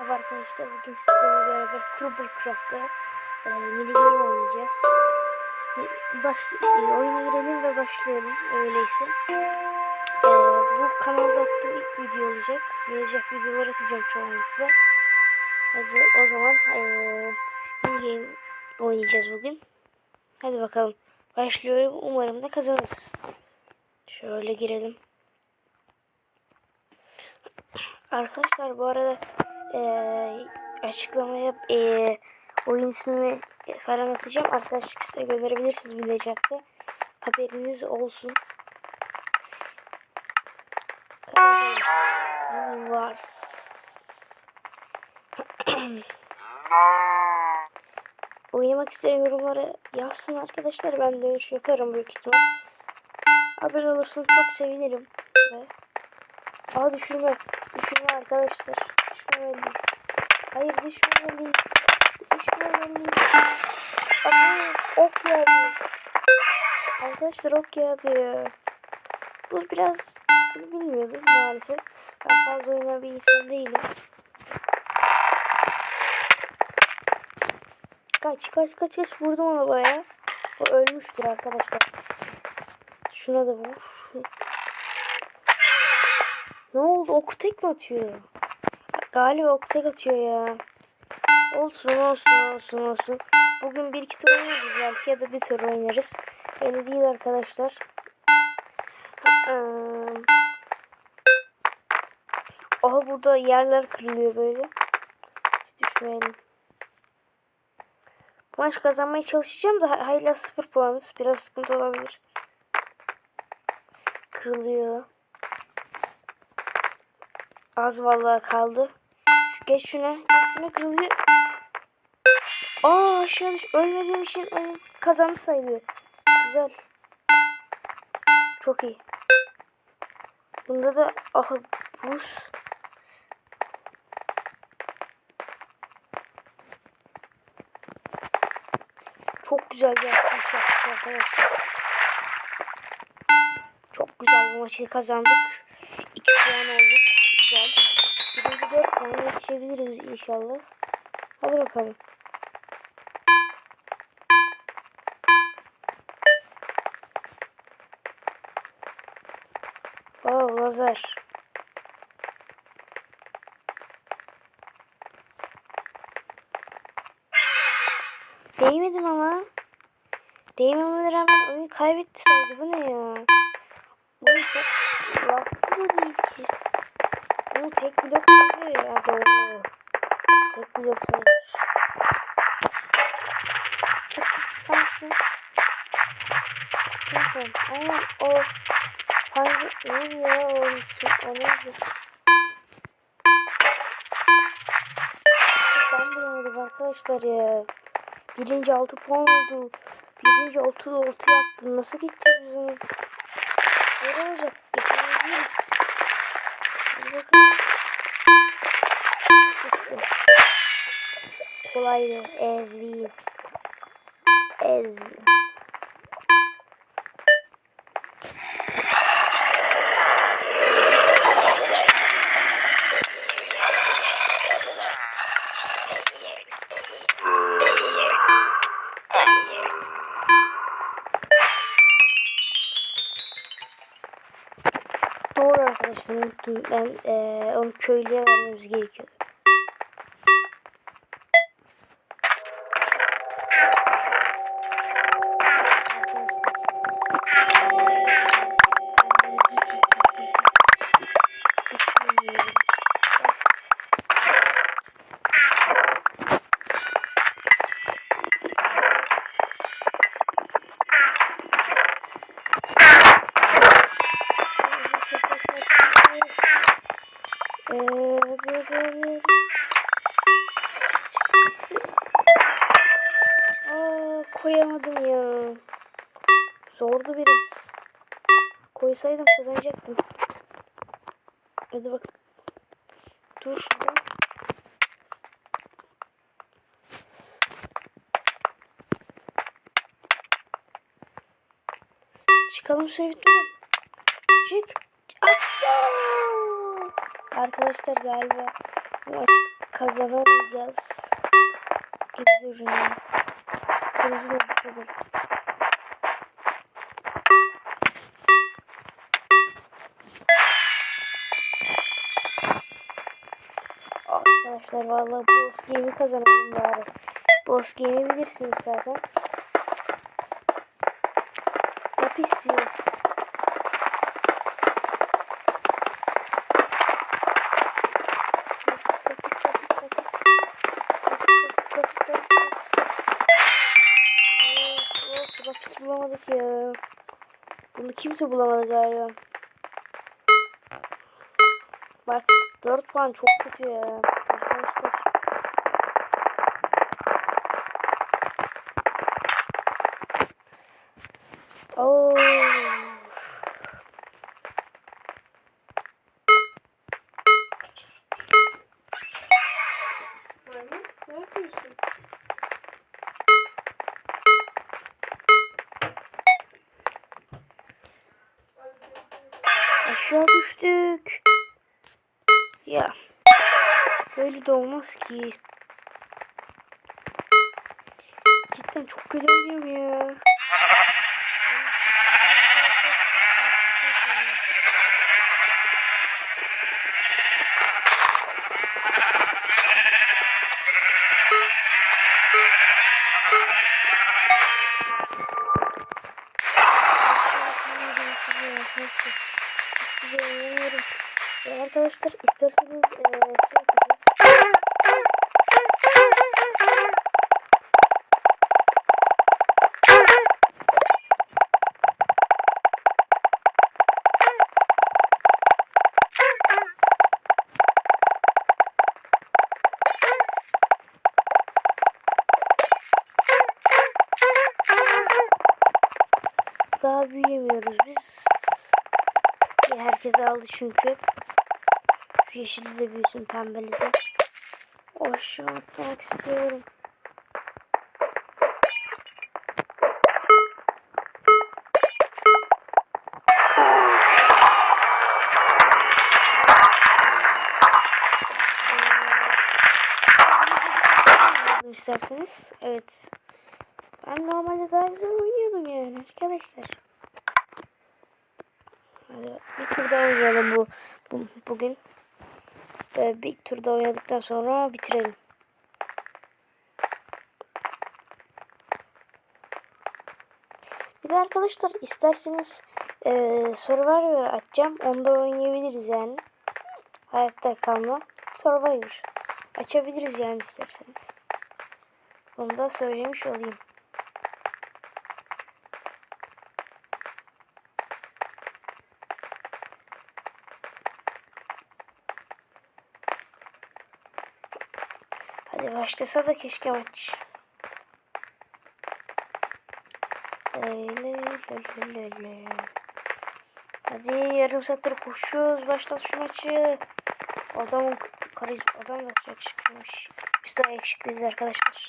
Merhaba arkadaşlar bugün sizlerle beraber Craft'ta e, mini game oynayacağız. Baş, e, oyuna girelim ve başlayalım öyleyse. E, bu kanalda attığım ilk video olacak. Gelecek videolar atacağım çoğunlukla. Hadi o zaman e, game oynayacağız bugün. Hadi bakalım. Başlıyorum. Umarım da kazanırız. Şöyle girelim. Arkadaşlar bu arada eee açıklamaya eee oyun ismimi falan atacağım. Arkadaşlık size gönderebilirsiniz Bilecek'te. Haberiniz olsun. Var. Oynamak isteyen yorumlara yazsın arkadaşlar. Ben dönüş yaparım büyük ihtimal. Abone olursanız çok sevinirim. Ve Aa düşürme. Düşürme arkadaşlar. Düşmemeliyiz. Hayır düşmemeliyiz. Düşmemeliyiz. Abi ok geldi. Arkadaşlar ok geldi. Bu biraz bilmiyordum maalesef. Ben fazla oynayan bir insan değilim. Kaç kaç kaç kaç vurdum ona baya. O ölmüştür arkadaşlar. Şuna da vur. Ne oldu? Oku tek mi atıyor? Galiba oku tek atıyor ya. Olsun olsun olsun olsun. Bugün bir iki tur oynarız belki ya da bir tur oynarız. Öyle değil arkadaşlar. Aha burada yerler kırılıyor böyle. Düşmeyelim. Maç kazanmaya çalışacağım da hala sıfır puanız. Biraz sıkıntı olabilir. Kırılıyor. Az vallahi kaldı. Geç şuna. Şuna kırılıyor. Aa aşağı düş. Ölmediğim için hani kazandı sayılıyor. Güzel. Çok iyi. Bunda da aha buz. Çok güzel bir atış arkadaşlar. Çok güzel bu maçı kazandık. 2 puan olduk. Güzel. Birinci 4 puan yetişebiliriz inşallah. Hadi bakalım. Oh lazer. Değmedim ama. Değmememe rağmen oyun kaybetti. Bu ne ya? Bu çok laklı değil Bunu tek blok sayıyor ya doğru. Tek blok. Neyse ama o hangi neydi ya o neydi? Ben bulamadım arkadaşlar ya. Birinci altı puan oldu. Birinci altı altı yaptım. Nasıl gideceğiz biz onu? Ne olacak? Geçemeyiz. Hadi bakalım. Gitti. Kolaydı. Ezbi. Ez. Ben eee onu köylüye vermemiz gerekiyor. Koysaydım kazanacaktım. Hadi bak. Dur şurada. Çıkalım sevdim. Çık. Atla. Arkadaşlar galiba bu maç kazanamayacağız. Geri dönüyorum. Geri dönüyorum. Arkadaşlar vallahi boss game'i kazanalım bari. Boss game'i bilirsiniz zaten. Hap istiyor. Lapis bulamadık ya. Bunu kimse bulamadı galiba. Bak 4 puan çok kötü ya. Arkadaşlar. Oo. Ne yapıyorsun? Aşağı düştük. Ya. Böyle de olmaz ki. Cidden çok kötü oynuyorum ya. Daha büyüyemiyoruz biz. Herkes aldı çünkü. Şu yeşili de büyüsün pembeli de. Aşağı atlamak istiyorum. Ee, isterseniz. Evet. Ben normalde daha güzel oynuyordum yani arkadaşlar. Hadi bir tur daha oynayalım bu, bu bugün. Ee, bir tur daha oynadıktan sonra bitirelim. Bir de arkadaşlar isterseniz e, Survivor açacağım. Onda oynayabiliriz yani. Hayatta kalma. Survivor. Açabiliriz yani isterseniz. Onu da söylemiş olayım. Hadi başlasa da keşke maç. Hadi yarım saattir koşuyoruz. Başlat şu maçı. Adamın karizm adam da yakışıklıymış. Biz daha yakışıklıyız arkadaşlar.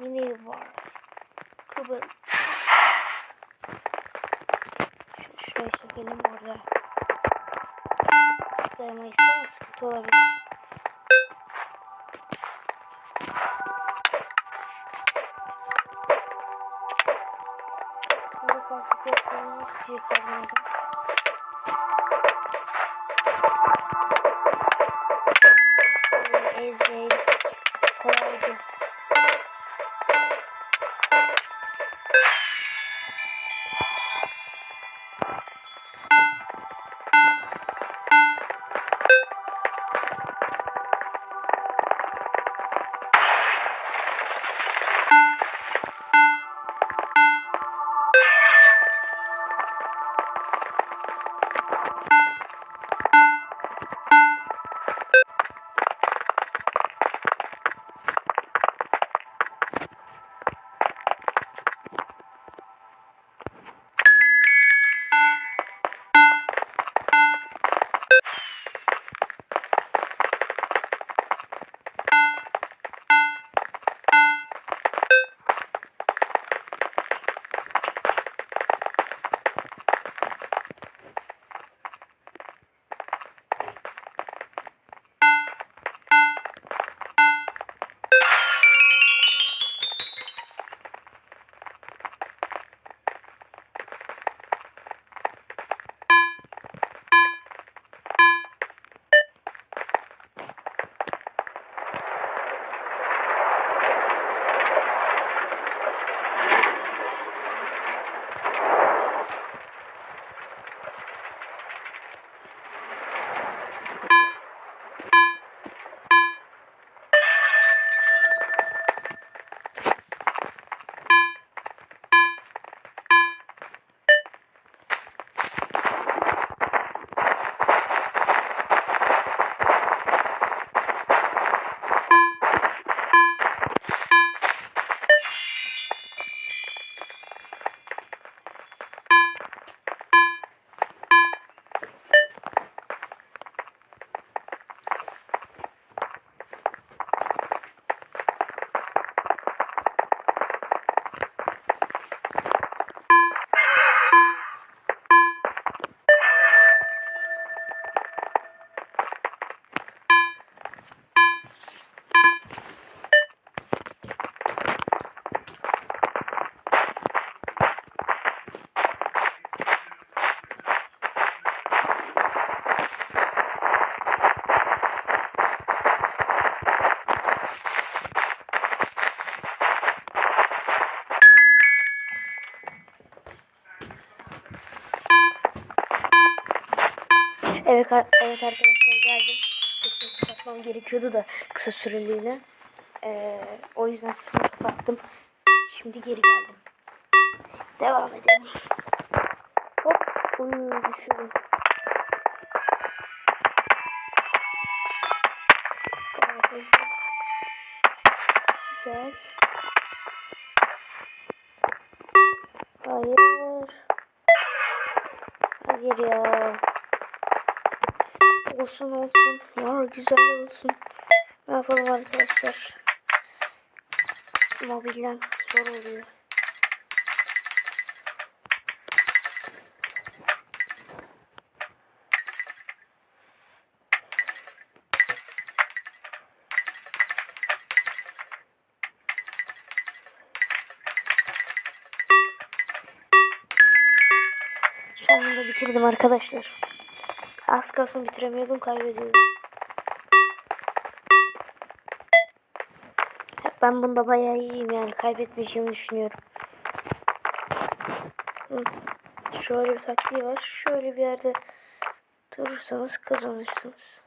Mini Wars. Kıbır. Şuraya çekelim orada. Dayamayız ama sıkıntı olabilir. Burada koltuk yapmamızı istiyor kadın Ezgi kolaydı. Evet arkadaşlar geldim. Sesimi kapatmam gerekiyordu da kısa süreliğine. Ee, o yüzden sesimi kapattım. Şimdi geri geldim. Devam edelim. Hop. Uy düşürdüm. Olsun olsun. Ya güzel olsun. Ne yapalım arkadaşlar? Mobilden zor oluyor. Sonunda bitirdim arkadaşlar. Az kalsın bitiremiyordum kaybediyordum. Ben bunda bayağı iyiyim yani kaybetmeyeceğimi düşünüyorum. Şöyle bir taktiği var. Şöyle bir yerde durursanız kazanırsınız.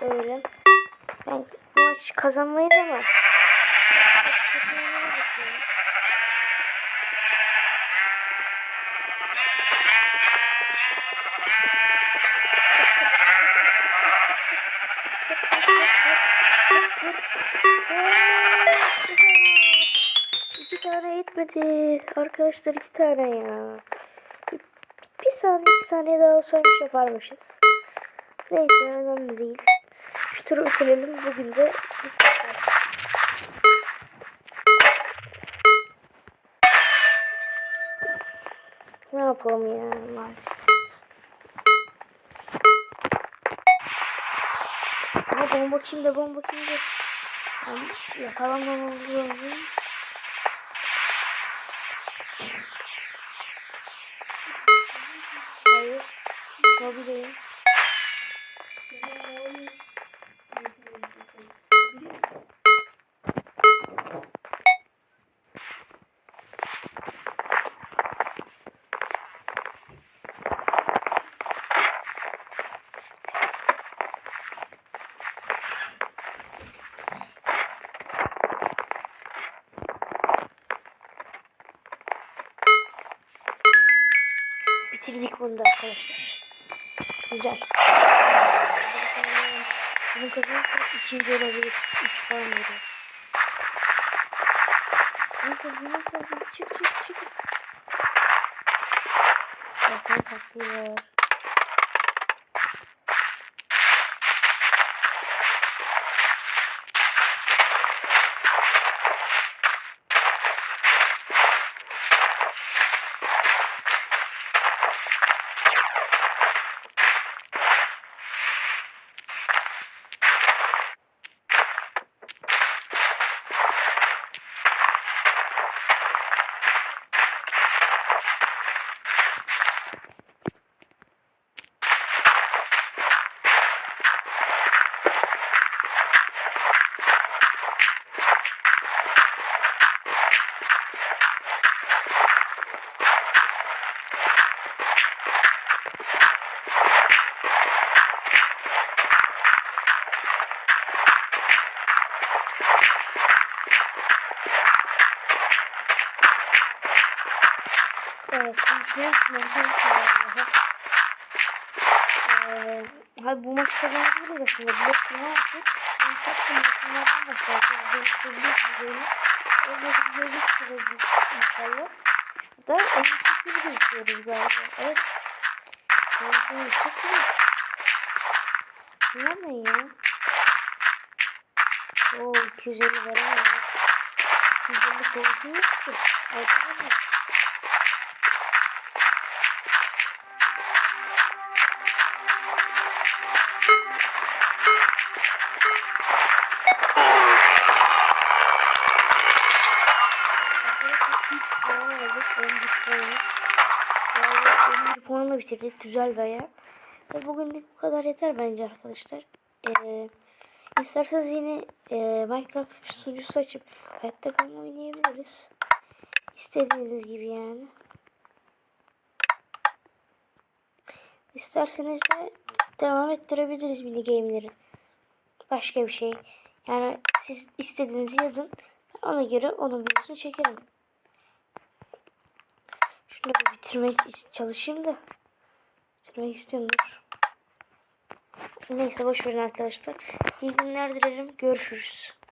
Böyle. Ben maç kazanmayı da İki tane yetmedi. Arkadaşlar iki tane ya. Bir, bir saniye iki saniye daha olsaymış yaparmışız. Neyse önemli değil. Şu turu bitirelim. Bugün de ne yapalım ya maalesef. Ama bomba kimde bomba kimde? Ben yakalanmamamız lazım. Hayır. Mobileyim. Bitirdik bunu da arkadaşlar. Güzel. Bunu kazanırsak ikinci olabiliriz. Üç falan veriyor. Neyse bu nasıl? Çık çık çık. Zaten taktiği var. Konuşmaya Ee, Hayır bu maçı kazanabiliriz aslında. Blok kurma yaptık. Ben taktım bunlardan başlayacağız. Oyunu. O maçı bize biz kuracağız inşallah. Da en yüksek biz gözüküyoruz galiba. Evet. En yüksek biz. Bunlar ne ya? Oo 250 var ama. 250 korku yok ki. Arkadaşlar 11 puanla bitirdik. Güzel baya. Ve bugünlük bu kadar yeter bence arkadaşlar. Ee, İsterseniz yine e, Minecraft sunucusu açıp hayatta kalma oynayabiliriz. İstediğiniz gibi yani. İsterseniz de devam ettirebiliriz mini game'leri. Başka bir şey. Yani siz istediğinizi yazın. Ona göre onun videosunu çekerim. Şunu bir bitirmeye çalışayım da. Bitirmek istiyorum dur. Neyse boş verin arkadaşlar. İyi günler dilerim. Görüşürüz.